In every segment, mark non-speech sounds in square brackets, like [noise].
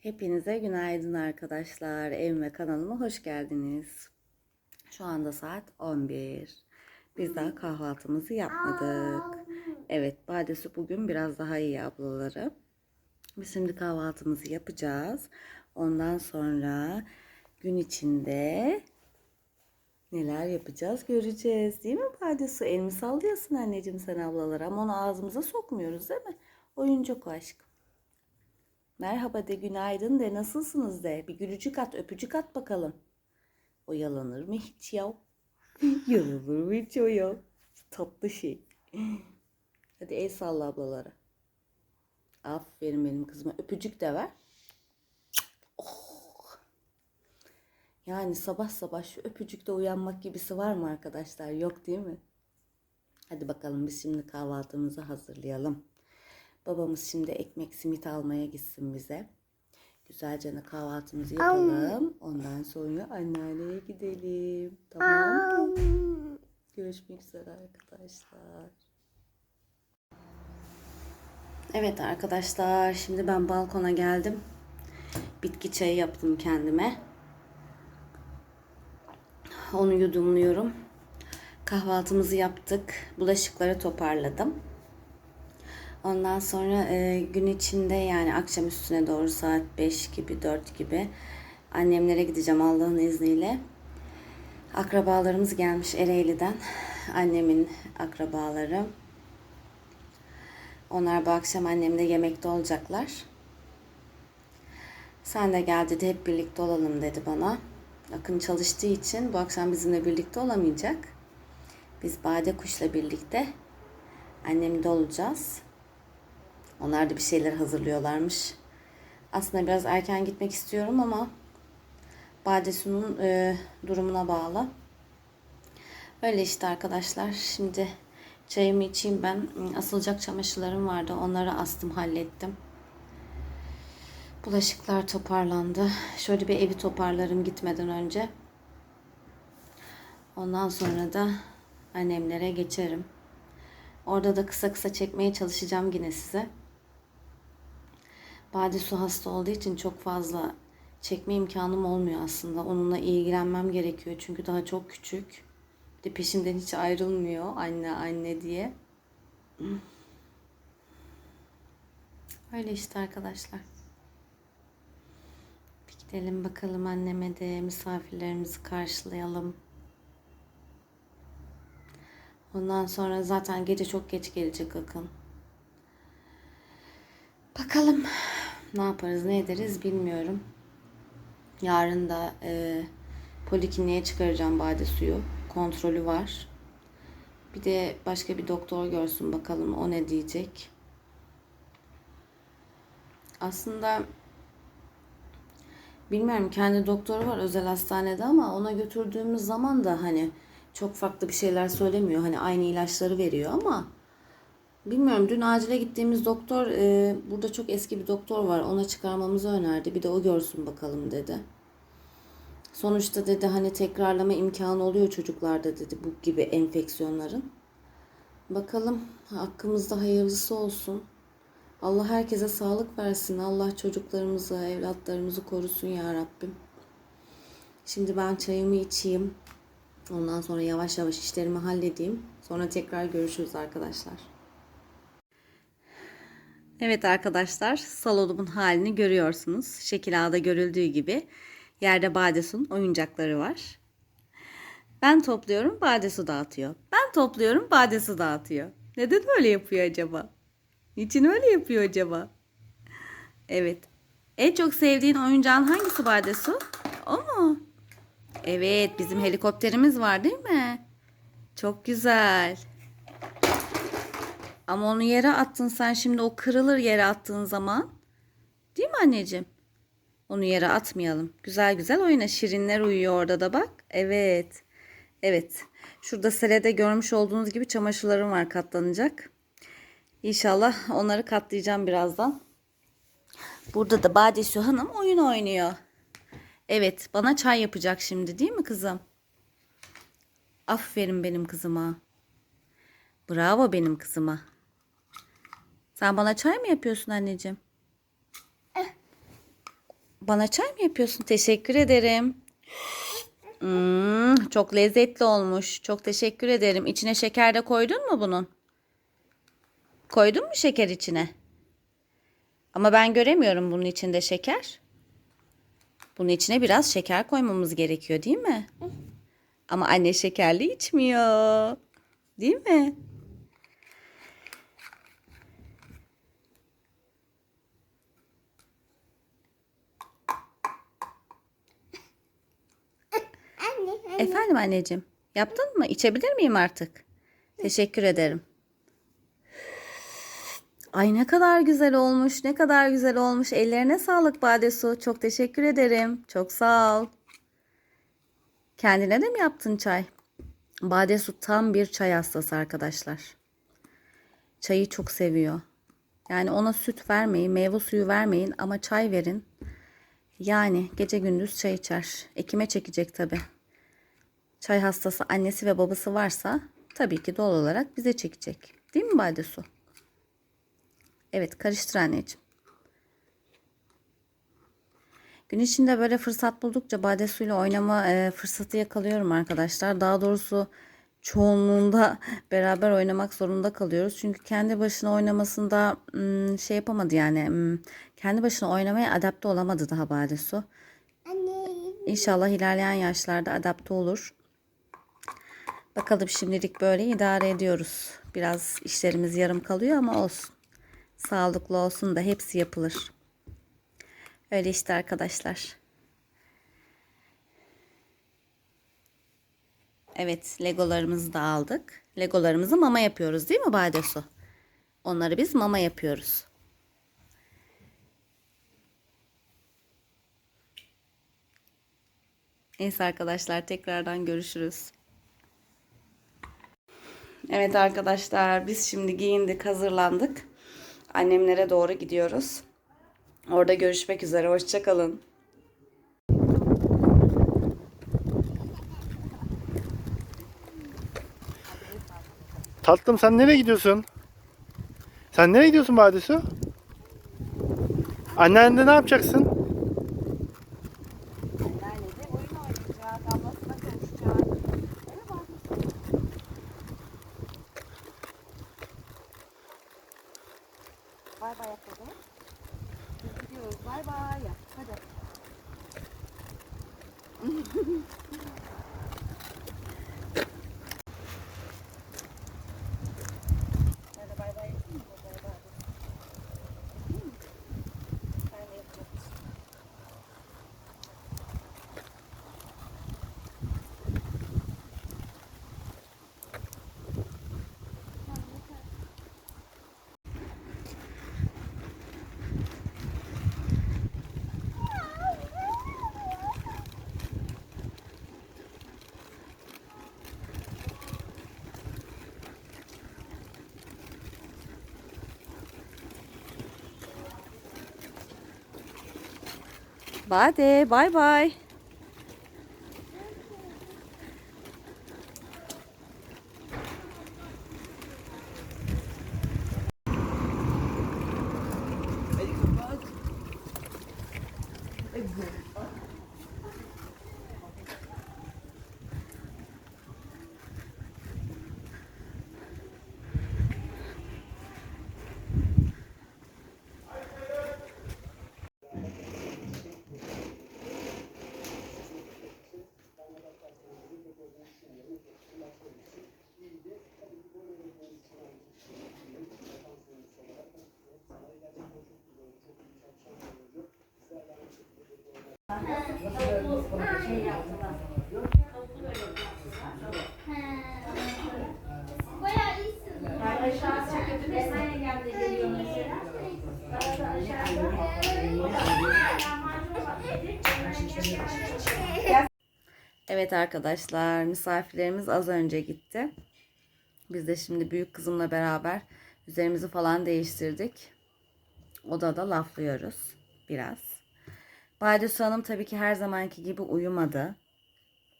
Hepinize günaydın arkadaşlar. Evime kanalıma hoş geldiniz. Şu anda saat 11. Biz daha kahvaltımızı yapmadık. Evet, Badesi bugün biraz daha iyi ablaları. Biz şimdi kahvaltımızı yapacağız. Ondan sonra gün içinde neler yapacağız göreceğiz. Değil mi Badesi? Elimi sallıyorsun anneciğim sen ablalara ama onu ağzımıza sokmuyoruz değil mi? Oyuncak aşkım. Merhaba de, günaydın de, nasılsınız de. Bir gülücük at, öpücük at bakalım. O yalanır mı hiç ya? yalanır mı hiç o ya? Tatlı şey. Hadi el salla ablalara. Aferin benim kızıma. Öpücük de ver. Oh. Yani sabah sabah şu öpücükte uyanmak gibisi var mı arkadaşlar? Yok değil mi? Hadi bakalım biz şimdi kahvaltımızı hazırlayalım. Babamız şimdi ekmek simit almaya gitsin bize. Güzelce kahvaltımızı yapalım. Ondan sonra anneanneye gidelim. Tamam mı? Görüşmek üzere arkadaşlar. Evet arkadaşlar şimdi ben balkona geldim. Bitki çayı yaptım kendime. Onu yudumluyorum. Kahvaltımızı yaptık. Bulaşıkları toparladım. Ondan sonra e, gün içinde yani akşam üstüne doğru saat 5 gibi 4 gibi annemlere gideceğim Allah'ın izniyle. Akrabalarımız gelmiş Ereğli'den. Annemin akrabaları. Onlar bu akşam annemle yemekte olacaklar. Sen de gel dedi hep birlikte olalım dedi bana. Akın çalıştığı için bu akşam bizimle birlikte olamayacak. Biz Bade Kuş'la birlikte annemde olacağız. Onlar da bir şeyler hazırlıyorlarmış. Aslında biraz erken gitmek istiyorum ama Badesu'nun e, durumuna bağlı. Öyle işte arkadaşlar. Şimdi çayımı içeyim ben. Asılacak çamaşırlarım vardı. Onları astım hallettim. Bulaşıklar toparlandı. Şöyle bir evi toparlarım gitmeden önce. Ondan sonra da annemlere geçerim. Orada da kısa kısa çekmeye çalışacağım yine size. Bade su hasta olduğu için çok fazla çekme imkanım olmuyor aslında. Onunla ilgilenmem gerekiyor çünkü daha çok küçük. Bir de peşimden hiç ayrılmıyor anne anne diye. Öyle işte arkadaşlar. Bir gidelim bakalım anneme de misafirlerimizi karşılayalım. Ondan sonra zaten gece çok geç gelecek Akın. Bakalım ne yaparız ne ederiz bilmiyorum. Yarın da e, polikliniğe çıkaracağım bade suyu. Kontrolü var. Bir de başka bir doktor görsün bakalım o ne diyecek. Aslında bilmiyorum kendi doktoru var özel hastanede ama ona götürdüğümüz zaman da hani çok farklı bir şeyler söylemiyor. Hani aynı ilaçları veriyor ama bilmiyorum dün acile gittiğimiz doktor e, burada çok eski bir doktor var. Ona çıkarmamızı önerdi. Bir de o görsün bakalım dedi. Sonuçta dedi hani tekrarlama imkanı oluyor çocuklarda dedi bu gibi enfeksiyonların. Bakalım hakkımızda hayırlısı olsun. Allah herkese sağlık versin. Allah çocuklarımızı, evlatlarımızı korusun ya Rabbim. Şimdi ben çayımı içeyim. Ondan sonra yavaş yavaş işlerimi halledeyim. Sonra tekrar görüşürüz arkadaşlar. Evet arkadaşlar salonumun halini görüyorsunuz. Şekil A'da görüldüğü gibi yerde Badesun oyuncakları var. Ben topluyorum Badesu dağıtıyor. Ben topluyorum Badesu dağıtıyor. Neden öyle yapıyor acaba? Niçin öyle yapıyor acaba? Evet. En çok sevdiğin oyuncağın hangisi Badesu? O mu? Evet bizim helikopterimiz var değil mi? Çok güzel. Ama onu yere attın sen şimdi o kırılır yere attığın zaman. Değil mi anneciğim? Onu yere atmayalım. Güzel güzel oyna. Şirinler uyuyor orada da bak. Evet. Evet. Şurada serede görmüş olduğunuz gibi çamaşırlarım var katlanacak. İnşallah onları katlayacağım birazdan. Burada da Badesü Hanım oyun oynuyor. Evet, bana çay yapacak şimdi değil mi kızım? Aferin benim kızıma. Bravo benim kızıma. Sen bana çay mı yapıyorsun anneciğim? Bana çay mı yapıyorsun? Teşekkür ederim. Hmm, çok lezzetli olmuş. Çok teşekkür ederim. İçine şeker de koydun mu bunun? Koydun mu şeker içine? Ama ben göremiyorum bunun içinde şeker. Bunun içine biraz şeker koymamız gerekiyor değil mi? Ama anne şekerli içmiyor. Değil mi? Efendim anneciğim, yaptın mı? İçebilir miyim artık? Teşekkür ederim. Ay ne kadar güzel olmuş, ne kadar güzel olmuş. Ellerine sağlık Badesu. Çok teşekkür ederim. Çok sağ ol. Kendine de mi yaptın çay? Badesu tam bir çay hastası arkadaşlar. Çayı çok seviyor. Yani ona süt vermeyin, meyve suyu vermeyin ama çay verin. Yani gece gündüz çay içer. Ekime çekecek tabii çay hastası annesi ve babası varsa tabii ki doğal olarak bize çekecek. Değil mi Badesu? Evet karıştır anneciğim. Gün içinde böyle fırsat buldukça badesuyla oynama e, fırsatı yakalıyorum arkadaşlar. Daha doğrusu çoğunluğunda [laughs] beraber oynamak zorunda kalıyoruz. Çünkü kendi başına oynamasında hmm, şey yapamadı yani. hmm, kendi başına oynamaya adapte olamadı daha Badesu. Anne. İnşallah ilerleyen yaşlarda adapte olur. Bakalım şimdilik böyle idare ediyoruz. Biraz işlerimiz yarım kalıyor ama olsun. Sağlıklı olsun da hepsi yapılır. Öyle işte arkadaşlar. Evet, legolarımızı da aldık. Legolarımızı mama yapıyoruz değil mi Badesu? Onları biz mama yapıyoruz. Neyse arkadaşlar tekrardan görüşürüz. Evet arkadaşlar biz şimdi giyindik hazırlandık. Annemlere doğru gidiyoruz. Orada görüşmek üzere. Hoşçakalın. Tatlım sen nereye gidiyorsun? Sen nereye gidiyorsun Badesu? Annenle ne yapacaksın? Bay bay yapalım. Biz gidiyoruz. Bay bay yap. Hadi. Hadi bay bay yapayım mı? Bay bay. Yapayım mı? Ben de yapacağım. Bade, bay bay. Evet arkadaşlar misafirlerimiz az önce gitti. Biz de şimdi büyük kızımla beraber üzerimizi falan değiştirdik. Odada laflıyoruz biraz. Badesu Hanım tabii ki her zamanki gibi uyumadı.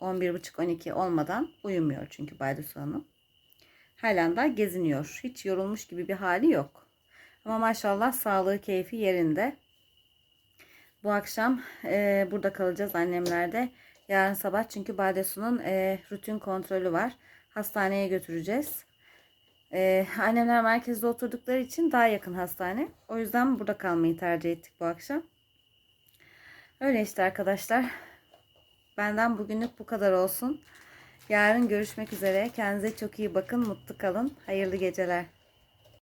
11.30-12 olmadan uyumuyor çünkü Badesu Hanım. Halen daha geziniyor. Hiç yorulmuş gibi bir hali yok. Ama maşallah sağlığı keyfi yerinde. Bu akşam e, burada kalacağız annemlerde. Yarın sabah çünkü Badesu'nun e, rutin kontrolü var. Hastaneye götüreceğiz. E, annemler merkezde oturdukları için daha yakın hastane. O yüzden burada kalmayı tercih ettik bu akşam. Öyle işte arkadaşlar. Benden bugünlük bu kadar olsun. Yarın görüşmek üzere. Kendinize çok iyi bakın. Mutlu kalın. Hayırlı geceler.